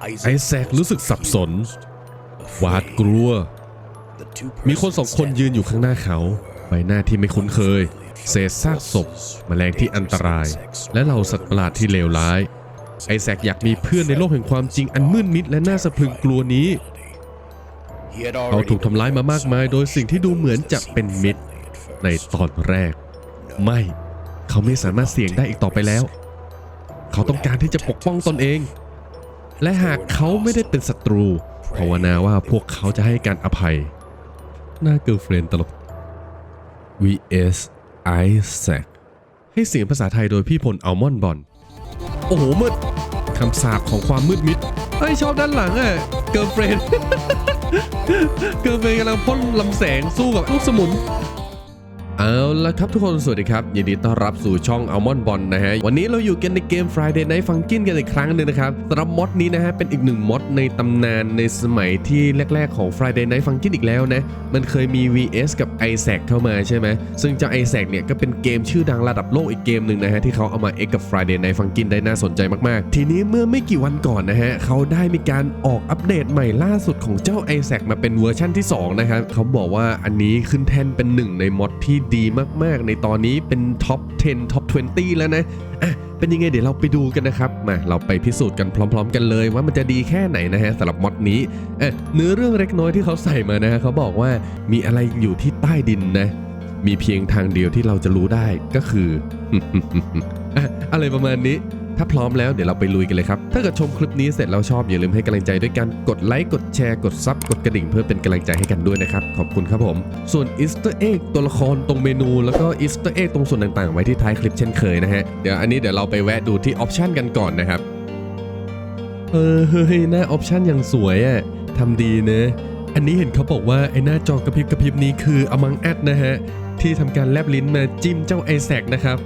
ไอแซครู้สึกสับสน หวาดกลัว มีคนสองคนยืนอยู่ข้างหน้าเขา ใบหน้าที่ไม่คุ้นเคย เศษซากศพแมลงที่อันตราย และเหล่าสัตว์ประหลาดที่เลวร้าย ไอแซคอยากมีเพื่อนในโลกแห่งความจริงอันมืดมิดและน่าสะพรึงกลัวนี้ เขาถูกทำร้ายมามากมาย โดยสิ่งที่ดูเหมือนจะเป็นมิตร ในตอนแรก ไม่ เขาไม่สามารถเสี่ยงได้อีกต่อไปแล้ว เขาต้องการที่จะปกป้องตนเอง และหากเขาไม่ได้เป็นศัตรู ภาวนาว่าพวกเขาจะให้การอภัย หน้าเกิร์ลเฟรนตลก vs Isaac ให้เสียงภาษาไทยโดยพี่พลอัลมอนบอลโอ้โหมืดคำสาปของความมืดมิดเฮ้ยชอบด้านหลังอะเกิร์ลเฟรนเกิร์ลเฟรนกำลังพ่นลำแสงสู้กับลูกสมุน เอาละครับทุกคนสวัสดีครับ ยินดีต้อนรับสู่ช่อง Almond Bond นะฮะ วันนี้เราอยู่กันในเกม Friday Night Funkin' กันอีกครั้งหนึ่งนะครับสำหรับมอดนี้นะฮะ เป็นอีกหนึ่งมอดในตำนานในสมัยที่แรก ๆ ของ Friday Night Funkin' อีกแล้วนะ มันเคยมี VS กับ Isaac เข้ามาใช่ไหม ซึ่งเจ้า Isaac เนี่ยก็เป็นเกมชื่อดังระดับโลกอีกเกมหนึ่งนะฮะ ที่เขาเอามา X กับ Friday Night Funkin' ได้น่าสนใจมากๆ ทีนี้เมื่อไม่กี่วันก่อนนะฮะเขาได้มีการออกอัปเดตใหม่ล่าสุดของเจ้า Isaac มาเป็นเวอร์ชั่นที่สองนะครับเขาบอกว่าอันนี้ขึ้นแท่นเป็นหนึ่งในมอดที่ดีมากๆ ในตอนนี้เป็นท็อป 10 ท็อป 20 แล้วนะอะเป็นยังไงเดี๋ยวเราไปดูกันนะครับมาเราไปพิสูจน์กันพร้อม ๆ กันเลย ว่ามันจะดีแค่ไหนนะฮะสำหรับมอดนี้เอะเนื้อเรื่องเล็กน้อยที่เขาใส่มานะฮะเขาบอกว่ามีอะไรอยู่ที่ใต้ดินนะ มีเพียงทางเดียวที่เราจะรู้ได้ก็คือ อะไรประมาณนี้ ถ้าพร้อมแล้วเดี๋ยวเราไปลุยกันเลยครับ ถ้าเกิดชมคลิปนี้เสร็จแล้วชอบอย่าลืมให้กำลังใจด้วยการกดไลค์กดแชร์กดซับกดกระดิ่งเพื่อเป็นกำลังใจให้กันด้วยนะครับ ขอบคุณครับผม ส่วนอีสเตอร์เอ็กตัวละครตรงเมนูแล้วก็อีสเตอร์เอ็กตรงส่วนต่างๆ ไว้ที่ท้ายคลิปเช่นเคยนะฮะเดี๋ยวอันนี้เดี๋ยวเราไปแวะดูที่ออปชันกันก่อนนะครับเออเฮ้ยหน้าออปชันอย่างสวยอะ่ะทำดีเนะอันนี้เห็นเขาบอกว่าไอ้หน้าจอกระพริบกระพริบนี้คือ Among Us นะฮะที่ทำการแลบลิ้นมาจิ้มเจ้าไอแซกนะครับ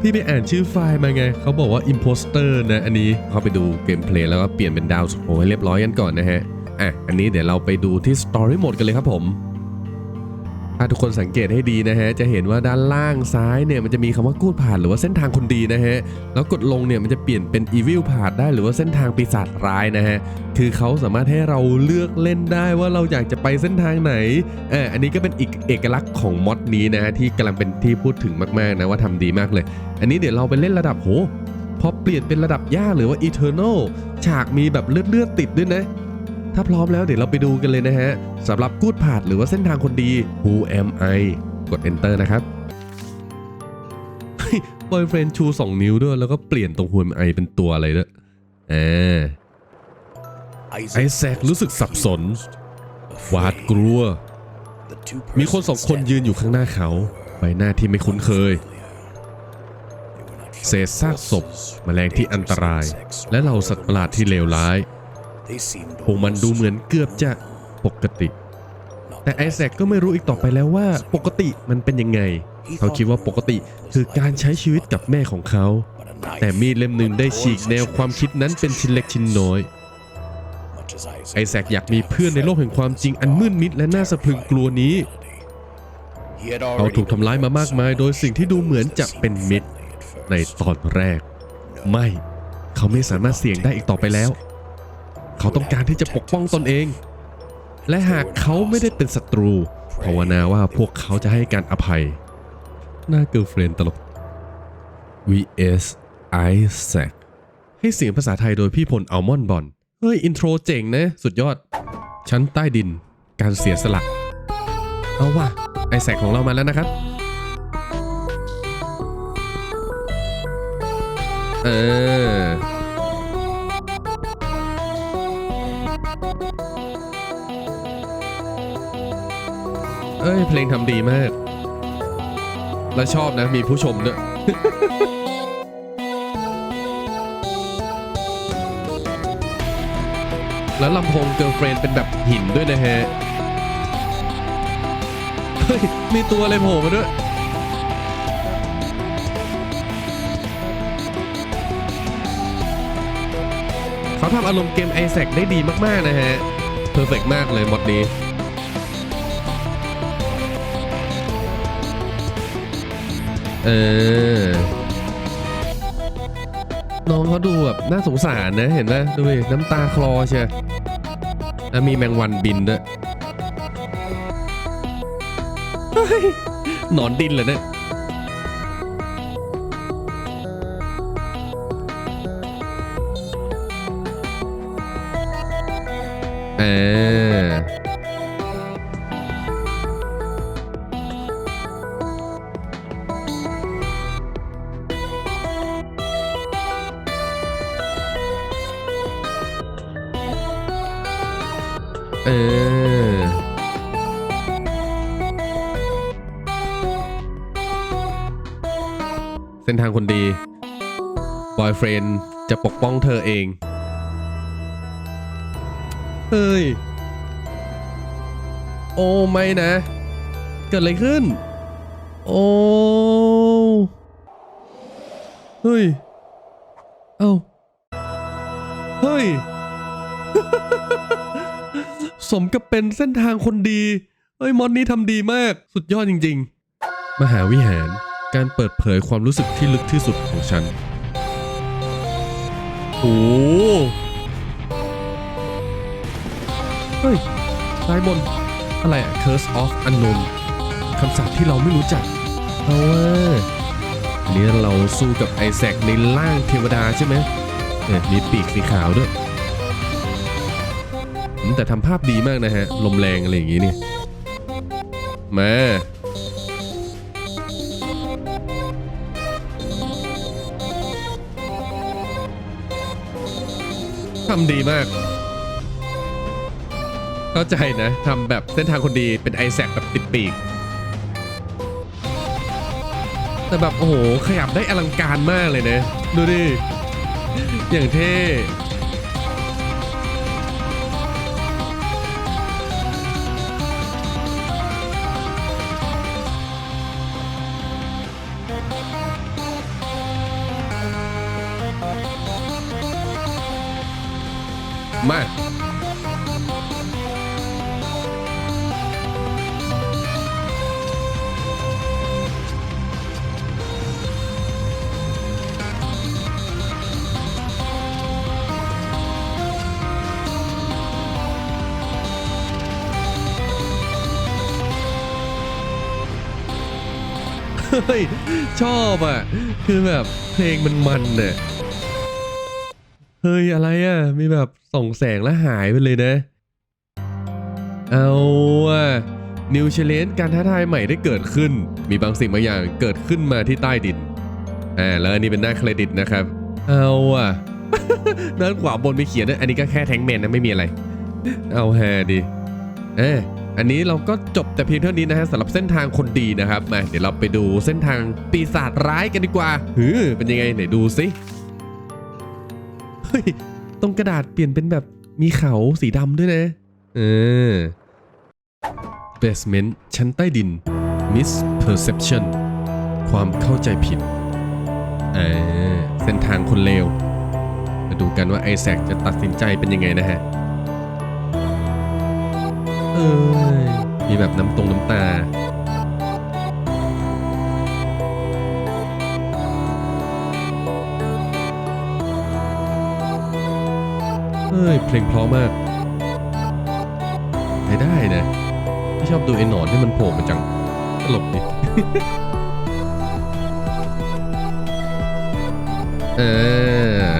พี่ไปอ่านชื่อไฟล์มาไง เขาบอกว่า Imposter นะ อันนี้เข้าไปดูเกมเพลย์แล้วก็เปลี่ยนเป็นดาวสุโขให้เรียบร้อยกันก่อนนะฮะ อะ อันนี้เดี๋ยวเราไปดูที่ Story Mode กันเลยครับผม ถ้าทุกคนสังเกตให้ดีนะฮะ จะเห็นว่าด้านล่างซ้ายเนี่ยมันจะมีคำว่ากูดผ่านหรือว่าเส้นทางคนดีนะฮะ แล้วกดลงเนี่ยมันจะเปลี่ยนเป็น Evil ผ่านได้หรือว่าเส้นทางปีศาจร้ายนะฮะ คือเขาสามารถให้เราเลือกเล่นได้ว่าเราอยากจะไปเส้นทางไหนเอออันนี้ก็เป็นอีกเอกลักษณ์ของมอดนี้นะฮะที่กำลังเป็นที่พูดถึงมากๆนะว่าทำดีมากเลย อันนี้เดี๋ยวเราไปเล่นระดับโหพอเปลี่ยนเป็นระดับยากหรือว่า Eternal ฉากมีแบบเลือดเลือดๆติดด้วยนะ ถ้าพร้อมแล้วเดี๋ยวเราไปดูกันเลยนะฮะสำหรับกูดผาดหรือว่าเส้นทางคนดี Who am I กด Enter นะครับบอยเฟรนชู 2 นิ้วด้วย แล้วก็เปลี่ยนตรง Who am I เป็นตัวอะไรด้วยอ่าไอแซครู้สึกสับสนหวาดกลัว มีคนสองคนยืนอยู่ข้างหน้าเขา ใบหน้าที่ไม่คุ้นเคย เศษซากศพแมลงที่อันตราย และเหล่าสัตว์ประหลาดที่เลวร้าย พวกมันดูเหมือนเกือบจะปกติ แต่ไอแซคก็ไม่รู้อีกต่อไปแล้วว่า ปกติมันเป็นยังไง เขาคิดว่าปกติคือการใช้ชีวิตกับแม่ของเขา แต่มีดเล่มหนึ่งได้ฉีกแนวความคิดนั้นเป็นชิ้นเล็กชิ้นน้อยไอแซคอยากมีเพื่อนในโลกแห่งความจริงอันมืดมิดและน่าสะพรึงกลัวนี้ เขาถูกทำร้ายมามากมายโดยสิ่งที่ดูเหมือนจะเป็นมิตรในตอนแรก ไม่ เขาไม่สามารถเสี่ยงได้อีกต่อไปแล้ว เขาต้องการที่จะปกป้องตนเอง และหากเขาไม่ได้เป็นศัตรูภาวนาว่าพวกเขาจะให้การอภัย หน้าเกิร์ลเฟรนตลก vs Isaac ให้เสียงภาษาไทยโดยพี่พลอัลมอนบอลเฮ้ย อินโทรเจ๋งนะ สุดยอด ชั้นใต้ดินการเสียสละ เอาว่ะ ไอแซคของเรามาแล้วนะครับ เออ อ้ยเพลงทำดีมาก แล้วชอบนะมีผู้ชมด้วยแล้วลำโพงเกิร์ลเฟรนเป็นแบบหินด้วยนะฮะ เฮ้ย มีตัวอะไรโผล่มาด้วย เขาทำอารมณ์เกมไอแซคได้ดีมาก ๆ นะฮะ เพอร์เฟกมากเลยมดนี้ เออ น้องเขาดูแบบน่าสงสารนะเห็นไหมดูดิน้ำตาคลอเชียแล้วมีแมงวันบินด้วยหนอนดินเหรอเนี่ยเออ รนจะปกป้องเธอเอง เฮ้ย โอ้ไม่นะ เกิดอะไรขึ้น โอ้เฮ้ย เอ้า เฮ้ย สมกับเป็นเส้นทางคนดีเอ้ยมอนนี้ทำดีมาก สุดยอดจริง ๆ มหาวิหาร การเปิดเผยความรู้สึกที่ลึกที่สุดของฉัน เฮ้ยซ้ายบน อะไรอะ Curse of Unknown คำสาปที่เราไม่รู้จักเอาว่าอันนี้เราสู้กับไอแซคในร่างเทวดาใช่ไหมเนี่ยมีปีกสีขาวด้วย แต่ทำภาพดีมากนะฮะ ลมแรงอะไรอย่างงี้เนี่ย มาำดีมาก เข้าใจนะทำแบบเส้นทางคนดีเป็นไอแซคแบบติดปีก แต่แบบ โอ้โห ขยับได้อลังการมากเลยนะ ดูดิ อย่างเท่ มาชอบอะ คือแบบเพลงมันมันเนี่ย ฮ้ยอะไรอะ มีแบบส่องแสงแล้วหายไปเลยนะ เอาอะนิวเชเลนการท้าทายใหม่ได้เกิดขึ้น มีบางสิ่งบางอย่างเกิดขึ้นมาที่ใต้ดินอ่าแล้วอันนี้เป็นหน้าเครดิตนะครับ เอาอะด้านขวาบนมีเขียนด้วยอันนี้ก็แค่แทงก์แมนนะไม่มีอะไร เอาแฮดิเอออันนี้เราก็จบแต่เพียงเท่านี้นะฮะสำหรับเส้นทางคนดีนะครับมาเดี๋ยวเราไปดูเส้นทางปีศาจร้ายกันดีกว่าหือเป็นยังไงไหนดูสิ ฮ้ยตรงกระดาษเปลี่ยนเป็นแบบมีเขาสีดำด้วยนะ เออ basement ชั้นใต้ดิน misperception ความเข้าใจผิด เออ เส้นทางคนเลวมาดูกันว่าไอแซคจะตัดสินใจเป็นยังไงนะฮะ เอ้ยมีแบบน้ำตรงน้ำตา เฮ้ยเพลงเพราะมากใช้ได้นะไม่ชอบดูไอ้หนอนที่มันโผล่มาจังตลกดิเออ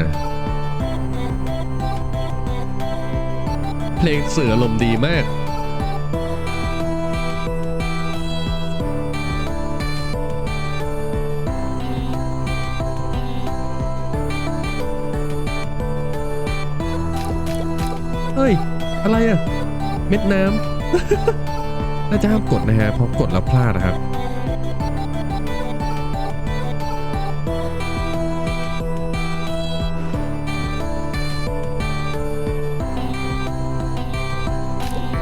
เพลงเสือลมดีมาก ฮ้ย อะไรอะเม็ดน้ำ น่าจะห้ามกดนะฮะเพราะกดแล้วพลาดนะครับ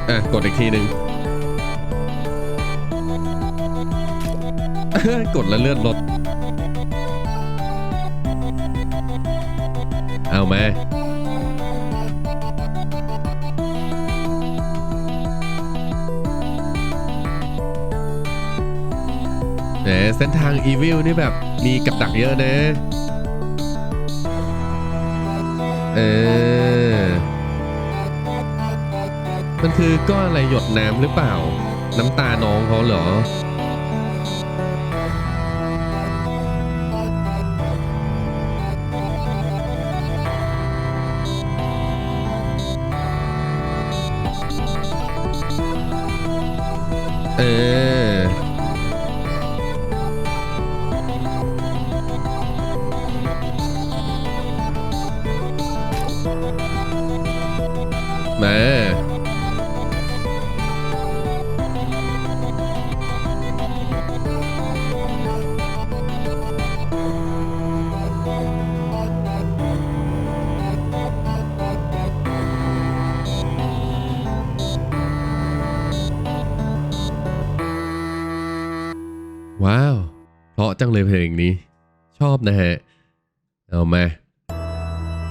อะกดอีกทีหนึ่งกดแล้วเลื่อนรถ เอามาแหม เส้นทางอีวิลนี่แบบมีกับดักเยอะนะ เออ มันคือก้อนอะไรหยดน้ำหรือเปล่า น้ำตาน้องเขาเหรอ เออ มา ว้าวเพราะจังเลยเพลงนี้ ชอบนะฮะ เอามา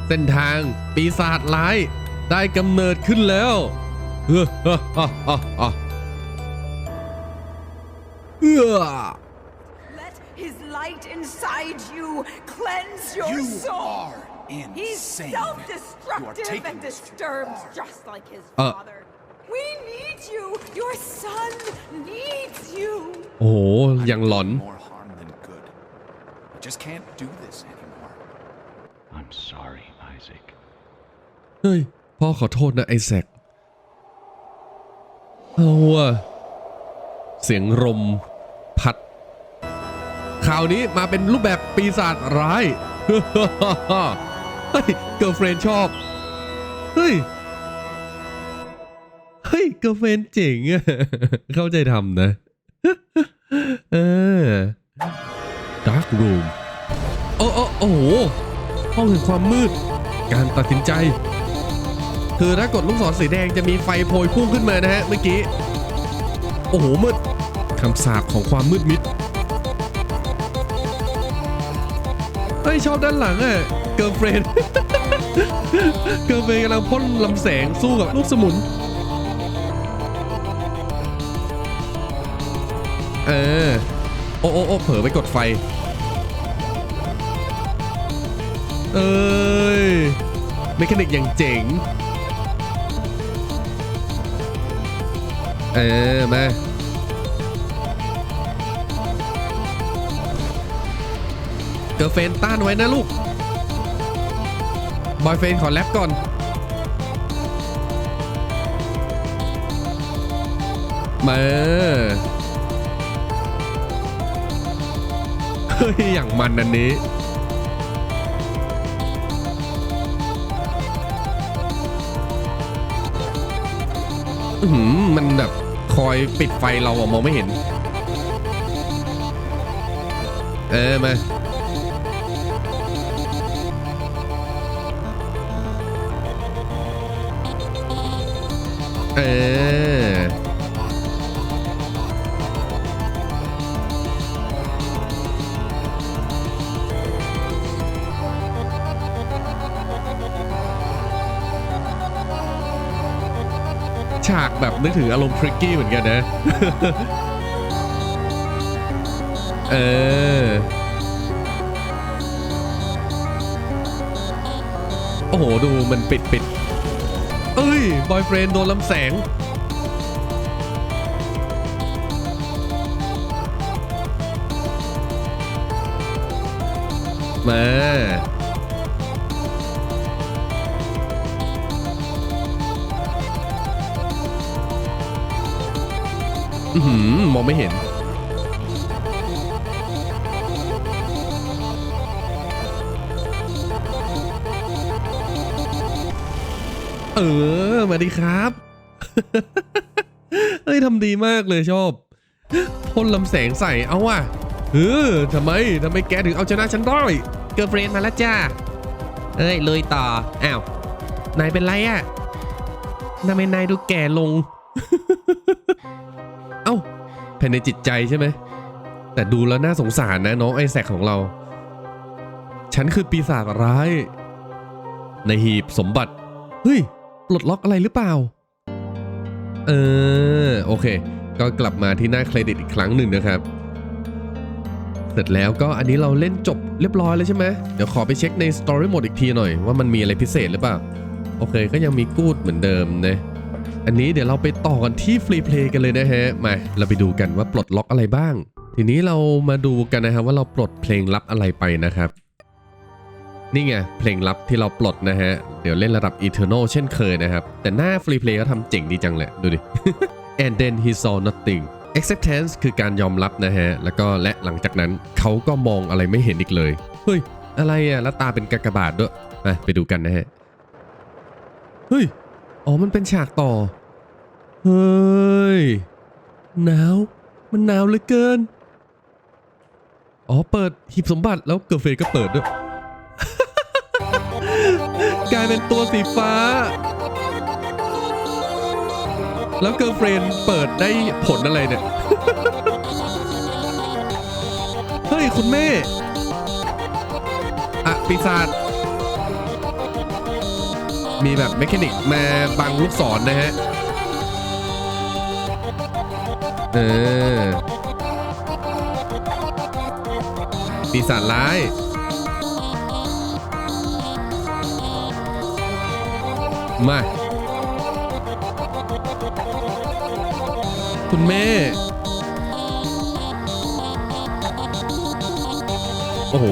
เส้นทางปีศาจร้าย ได้กำเนิดขึ้นแล้วเฮ้อฮ่าฮ่าฮ่าฮ่าเอื้อ Let his light inside you cleanse your You soul. are He's insane. self-destructive You are taking and this too disturbed far. just like his Uh. father. We need you. Your son needs you. โอ้โหยังหลอน More harm than good. I just can't do this anymore. I'm sorry, Isaac. เฮ้ย พ่อขอโทษนะไอแซคเอาอะเสียงลมพัดข่าวนี้มาเป็นรูปแบบปีศาจร้าย เฮ้ยเกิร์ลเฟรนชอบ เฮ้ย เฮ้ยเกิร์ลเฟรนเจ๋งอะเข้าใจทำนะ เออ Dark Room โอ้โอ้โอ้โหห้องแห่งความมืด การตัดสินใจ คือถ้ากดลูกศรสีแดงจะมีไฟโพยพุ่งขึ้นมานะฮะเมื่อกี้ โอ้โหมืดคำสาปของความมืดมิดเฮ้ยชอบด้านหลังอะเกิร์ลเฟรนเกิร์ลเฟรนกำลังพ่นลำแสงสู้กับลูกสมุน เออ โอ้โอ้โอ้เผลอไปกดไฟ เอ้ยเมคานิกอย่างเจ๋ง เออ มาเกิร์ลเฟนต้านไว้นะลูก บอยเฟนขอแรปก่อน มาเฮ้ย อย่างมันอันนี้อื้อหือมันแบบ คอยปิดไฟเราอะมองไม่เห็น เออมาเออ แบบนึกถึงอารมณ์ทริกกี้เหมือนกันนะ เออ โอ้โห ดูมันปิดปิด เอ้ย บอยเฟรนโดนลำแสง มา อือหือมองไม่เห็น เออมาดีครับ เฮ้ยทำดีมากเลยชอบพ่นลำแสงใส่เอาว่ะเออทำไมทำไมแกถึงเอาชนะฉันได้เกิร์ลเฟรนมาแล้วจ้าเอ้ยเลยต่อ อ้าว นายเป็นไรอะ่ะทำไมนายดูแก่ลง ภายในจิตใจใช่ไหม แต่ดูแล้วน่าสงสารนะน้องไอแซคของเรา ฉันคือปีศาจร้าย ในหีบสมบัติ เฮ้ย ปลดล็อกอะไรหรือเปล่า เออ โอเค ก็กลับมาที่หน้าเครดิตอีกครั้งหนึ่งนะครับ เสร็จแล้วก็อันนี้เราเล่นจบเรียบร้อยแล้วใช่ไหม เดี๋ยวขอไปเช็คใน Story Mode อีกทีหน่อยว่ามันมีอะไรพิเศษหรือเปล่า โอเค ก็ยังมีกูดเหมือนเดิมนะ อันนี้เดี๋ยวเราไปต่อกันที่ฟรีเพลย์กันเลยนะฮะ มา เราไปดูกันว่าปลดล็อกอะไรบ้าง ทีนี้เรามาดูกันนะครับว่าเราปลดเพลงลับอะไรไปนะครับ นี่ไงเพลงลับที่เราปลดนะฮะ เดี๋ยวเล่นระดับ Eternal เช่นเคยนะครับ แต่หน้าฟรีเพลย์ก็ทำเจ๋งดีจังเลย ดูดิ and then he saw nothing acceptance คือการยอมรับนะฮะ แล้วก็และหลังจากนั้นเขาก็มองอะไรไม่เห็นอีกเลย เฮ้ย อะไรอะแล้วตาเป็นกากบาทด้วยมาไปดูกันนะฮะ เฮ้ย อ๋อ มันเป็นฉากต่อ เฮ้ย หนาว มันหนาวเหลือเกิน อ๋อ เปิดหีบสมบัติแล้วเกิร์เฟรนก็เปิดด้วย กลายเป็นตัวสีฟ้า แล้วเกิร์ลเฟรนเปิดได้ผลอะไรเนี่ย เฮ้ย คุณแม่ อะ ปีศาจ มีแบบเมคานิกมาบังลูกศรนะฮะ เออ ปีศาจร้าย มา คุณแม่ โอ้โห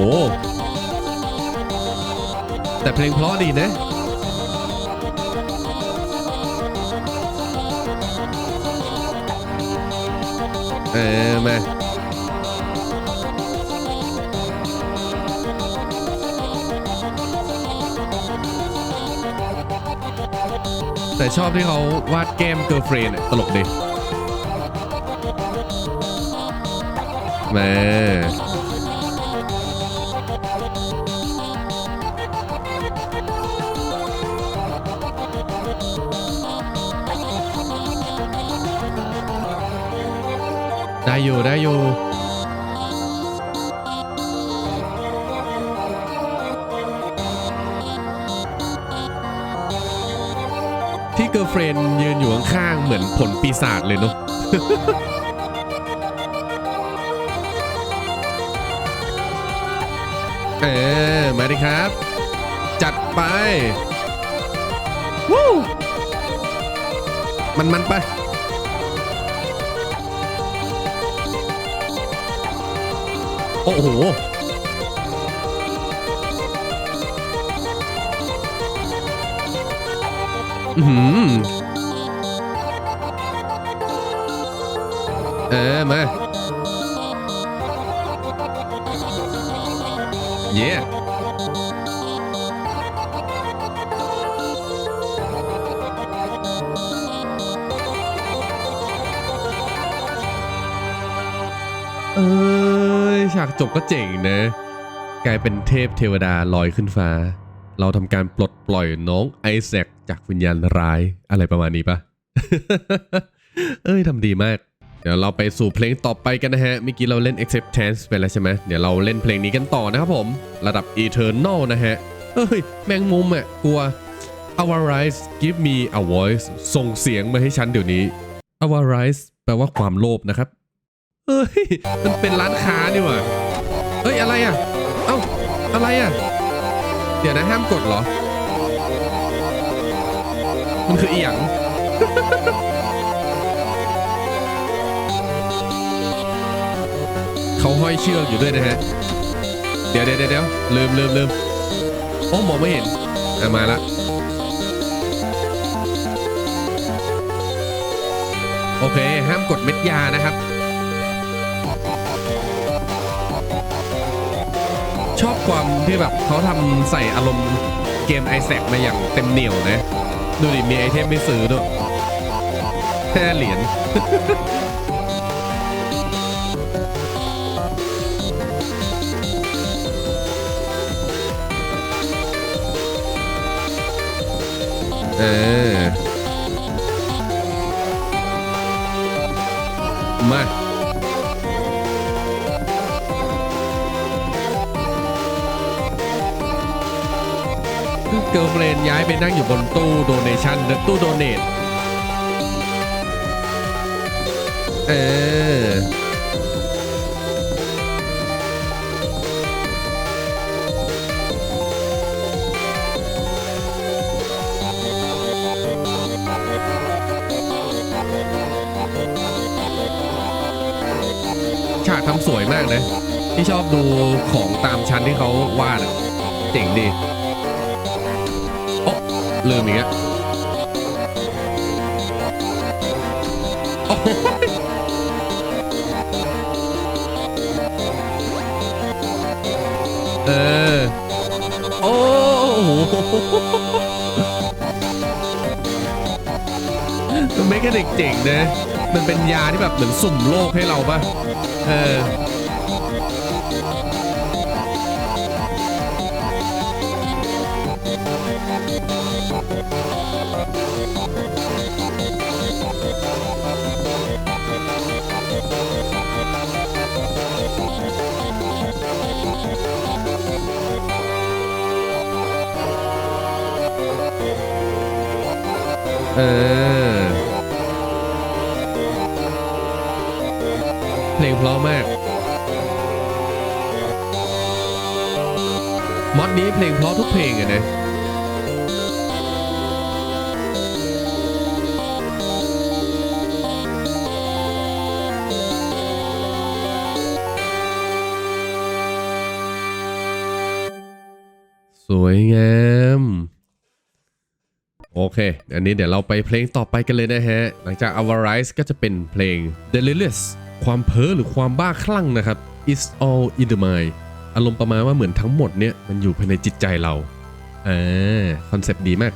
แต่เพลงเพราะดีนะ เออมาแต่ชอบที่เขาวาดแก้มเกิร์ลเฟรนตลกดีมา ได้อยู่ได้อยู่ที่เกิร์เฟรนยืนอยู่ข้างๆเหมือนผลปีศาจเลยเนาะเออมาดิครับ จัดไปวู้มันมันไป โอ้โหอือหือเออมาเย้ ฉากจบก็เจ๋งนะ กลายเป็นเทพเทวดาลอยขึ้นฟ้า เราทำการปลดปล่อยน้องไอแซคจากวิญญาณร้ายอะไรประมาณนี้ปะเอ้ยทำดีมาก เดี๋ยวเราไปสู่เพลงต่อไปกันนะฮะเมื่อกี้เราเล่น acceptance ไปแล้วใช่ไหมเดี๋ยวเราเล่นเพลงนี้กันต่อนะครับผม ระดับ eternal นะฮะเอ้ย แมงมุมอะกลัว our rise give me a voice ส่งเสียงมาให้ฉันเดี๋ยวนี้ our rise แปลว่าความโลภนะครับ เฮ้ย มันเป็นร้านค้านี่หว่าเฮ้ย อะไรอะ เอ้า อะไรอะ เดี๋ยวนะห้ามกดเหรอ มันคืออีหยังเขาห้อยเชือกอยู่ด้วยนะฮะ เดี๋ยวเดี๋ยวเดี๋ยวลืมลืมลืมโอ้มองไม่เห็นอะมาละโอเค ห้ามกดเม็ดยานะครับ ชอบความที่แบบเขาทำใส่อารมณ์เกมไอแซคมาอย่างเต็มเหนียวนะ ดูดิ มีไอเทมไม่ซื้อด้วยแค่เหรียญเออ มา เกิร์ลเลรนย้ายไปนั่งอยู่บนตู้โดเนชั่นตู้โดเนทเออฉากทำสวยมากนะ ที่ชอบดูของตามชั้นที่เขาวาดเจ๋งดี ลืมอีกแล้วโอ้โหเออ โอ้โหมันไม่แค่เด็กเจ๋งนะ มันเป็นยาที่แบบเหมือนสุ่มโลกให้เราปะเออ เออ เพลงเพราะมาก มอดนี้เพลงเพราะทุกเพลงอะนะสวยงาม เค อันนี้เดี๋ยวเราไปเพลงต่อไปกันเลยนะฮะ หลังจาก a v a r i z e ก็จะเป็นเพลง Delirious ความเพ้อหรือความบ้าคลั่งนะครับ It's all in the mind อารมณ์ประมาณว่าเหมือนทั้งหมดเนี่ยมันอยู่ภายในจิตใจเรา อ่า คอนเซปต์ดีมาก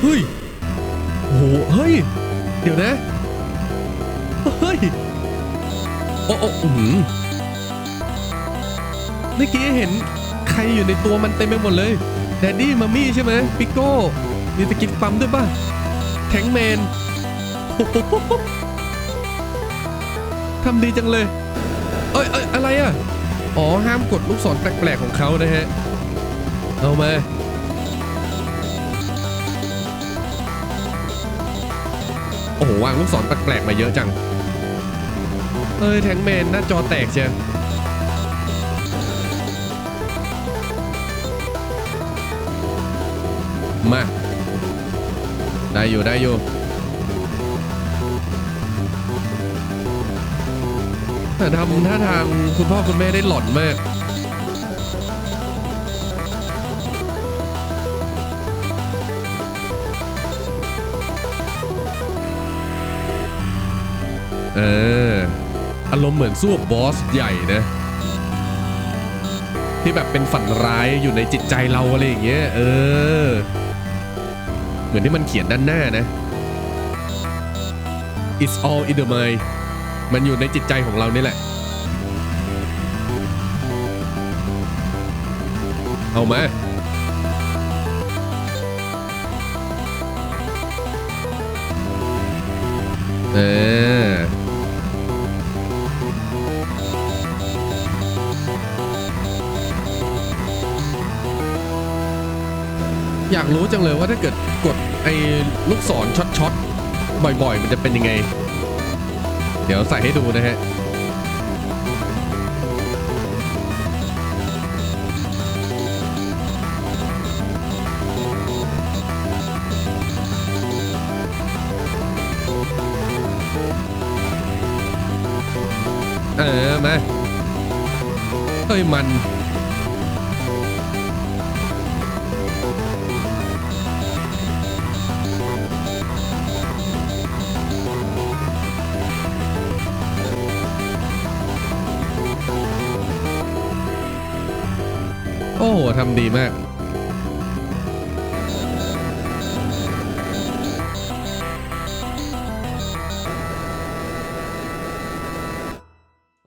เฮ้ยโหเฮ้ย เดี๋ยวนะ เฮ้ย โอ้โอ้อื้อหือเมื่อกี้เห็นใครอยู่ในตัวมันเต็มไปหมดเลย แดดดี้มัมมี่ใช่ไหมปิโก้มีสกินปั๊มด้วยป่ะแทงแมนทำดีจังเลย เอ้ยเอ้ยอะไรอะ อ๋อ ห้ามกดลูกศรแปลกๆของเขานะฮะ เอามา โอ้โห วางลูกศรแปลกๆมาเยอะจัง เอ้ย แทงแมนหน้าจอแตกเชียว ได้อยู่ได้อยู่แต่ทำท่าทางคุณพ่อคุณแม่ได้หล่อนมากเอออารมณ์เหมือนสู้บบอสใหญ่นะ ที่แบบเป็นฝันร้ายอยู่ในจิตใจเราอะไรอย่างเงี้ยเออ เหมือนที่มันเขียนด้านหน้านะ It's all in the mind มันอยู่ในจิตใจของเรานี่แหละ เอามาเอออยากรู้จังเลยว่าถ้าเกิด กดไอ้ลูกศรช็อตๆ บ่อยๆ มันจะเป็นยังไง เดี๋ยวใส่ให้ดูนะฮะเออมาเอ้ยมัน โอ้โหทำดีมาก โ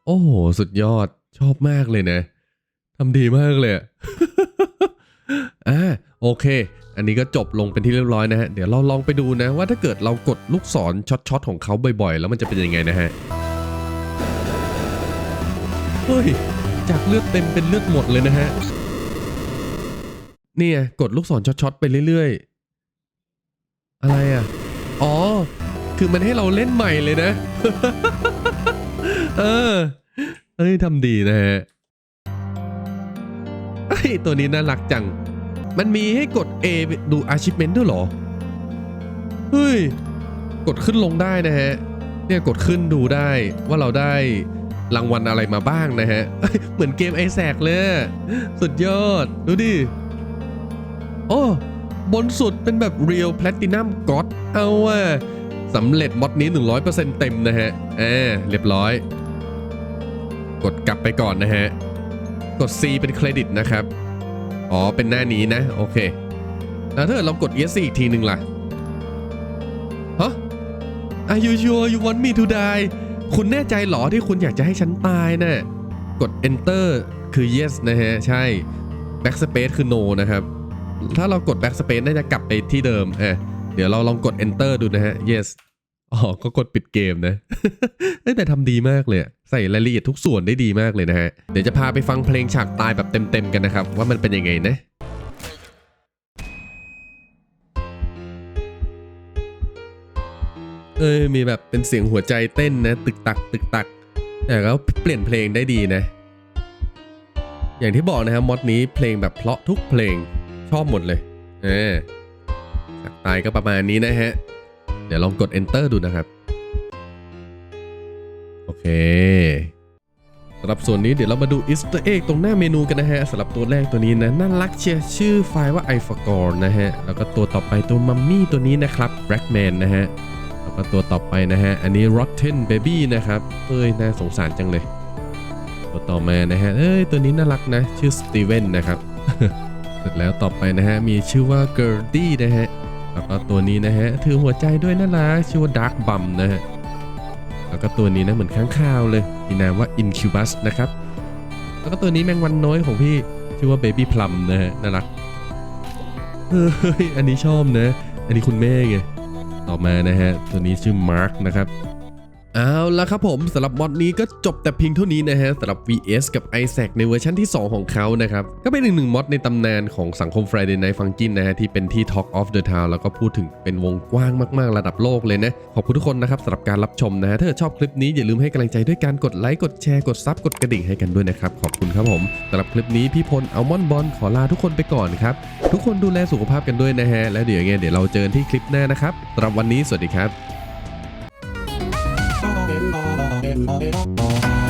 อ้โห สุดยอดชอบมากเลยนะทำดีมากเลยอ่าโอเค อันนี้ก็จบลงเป็นที่เรียบร้อยนะฮะ เดี๋ยวเราลองไปดูนะ ว่าถ้าเกิดเรากดลูกศรช็อตๆของเขาบ่อยๆ แล้วมันจะเป็นยังไงนะฮะ เฮ้ย จากเลือดเต็มเป็นเลือดหมดเลยนะฮะ นี่ยกดลูกศรช็อตๆไปเรื่อยๆ อะไรอะ อ๋อ คือมันให้เราเล่นใหม่เลยนะ เออ เอ้ยทำดีนะฮะไอ้ตัวนี้น่ารักจัง มันมีให้กด A ดู achievement ด้วยเหรอ เฮ้ย กดขึ้นลงได้นะฮะ เนี่ยกดขึ้นดูได้ว่าเราได้รางวัลอะไรมาบ้างนะฮะ เหมือนเกมไอแซกเลย สุดยอด ดูดิ โอ้บนสุดเป็นแบบ Real Platinum God เอาว่ะสำเร็จมอดนี้ 100%เต็มนะฮะอ่าเรียบร้อย กดกลับไปก่อนนะฮะ กด C เป็นเครดิตนะครับ อ๋อ เป็นหน้านี้นะ โอเค แล้วถ้าเกิดเรากด ESC อีกทีหนึ่งล่ะฮะ Are you sure you want me to die คุณแน่ใจหรอที่คุณอยากจะให้ฉันตายนะ่ะ กด enter คือ yes นะฮะ ใช่ backspace คือ no นะครับ ถ้าเรากด backspace น่าจะกลับไปที่เดิมเอะเดี๋ยวเราลองกด enter ดูนะฮะ yes อ๋อ ก็กดปิดเกมนะเอ้แต่ทำดีมากเลย ใส่รายละเอียดทุกส่วนได้ดีมากเลยนะฮะ เดี๋ยวจะพาไปฟังเพลงฉากตายแบบเต็มๆกันนะครับ ว่ามันเป็นยังไงนะเอ้ยมีแบบเป็นเสียงหัวใจเต้นนะ ตึกตัก ตึกตักแต่ก็เปลี่ยนเพลงได้ดีนะ อย่างที่บอกนะครับมอดนี้เพลงแบบเพราะทุกเพลง ชอบหมดเลย เออฉากตายก็ประมาณนี้นะฮะ เดี๋ยวลองกด enter ดูนะครับ โอเคสำหรับส่วนนี้เดี๋ยวเรามาดู Easter egg ตรงหน้าเมนูกันนะฮะสำหรับตัวแรกตัวนี้นะน่ารักเชียชื่อไฟล์ว่า i f o r g o r นะฮะ แล้วก็ตัวต่อไปตัวมัมมี่ตัวนี้นะครับ Blackman นะฮะ แล้วก็ตัวต่อไปนะฮะ อันนี้ Rotten Baby นะครับ เอ้ย น่าสงสารจังเลย ตัวต่อมานะฮะ เอ้ย ตัวนี้น่ารักนะ ชื่อ Steven นะครับ เสร็จแล้วต่อไปนะฮะ มีชื่อว่า g e r d y นะฮะ แล้วก็ตัวนี้นะฮะ ถือหัวใจด้วยน่ารักชื่อว่า Dark Bum นะฮะ แล้วก็ตัวนี้นะเหมือนค้างคาวเลย มีนามว่า Incubus นะครับ แล้วก็ตัวนี้แมงวันน้อยของพี่ชื่อว่า Baby Plum นะฮะน่ารักเฮ้ยอันนี้ชอบนะ อันนี้คุณแม่ไง ต่อมานะฮะ ตัวนี้ชื่อ Mark นะครับ เอาละครับผมสำหรับมอดนี้ก็จบแต่เพียงเท่านี้นะฮะสำหรับ VS กับ Isaac ในเวอร์ชันที่ 2 ของเขานะครับ ก็เป็นอีกหนึ่งมอดในตำนานของสังคม Friday Night Funkin' นะฮะที่เป็นที่ Talk of the Town แล้วก็พูดถึงเป็นวงกว้างมากๆ ระดับโลกเลยนะ ขอบคุณทุกคนนะครับสำหรับการรับชมนะฮะถ้าเกิดชอบคลิปนี้อย่าลืมให้กำลังใจด้วยการกดไลค์กดแชร์กดซับกดกระดิ่งให้กันด้วยนะครับขอบคุณครับผมสำหรับคลิปนี้พี่พลอัลมอนบอลขอลาทุกคนไปก่อนครับทุกคนดูแลสุขภาพกันด้วยนะฮะแล้วเดี๋ยวยังไงเดี๋ยวเราเจอกันที่คลิปหน้านะครับสำหรับวันนี้สวัสดีครับ Oh, oh, oh, oh, oh,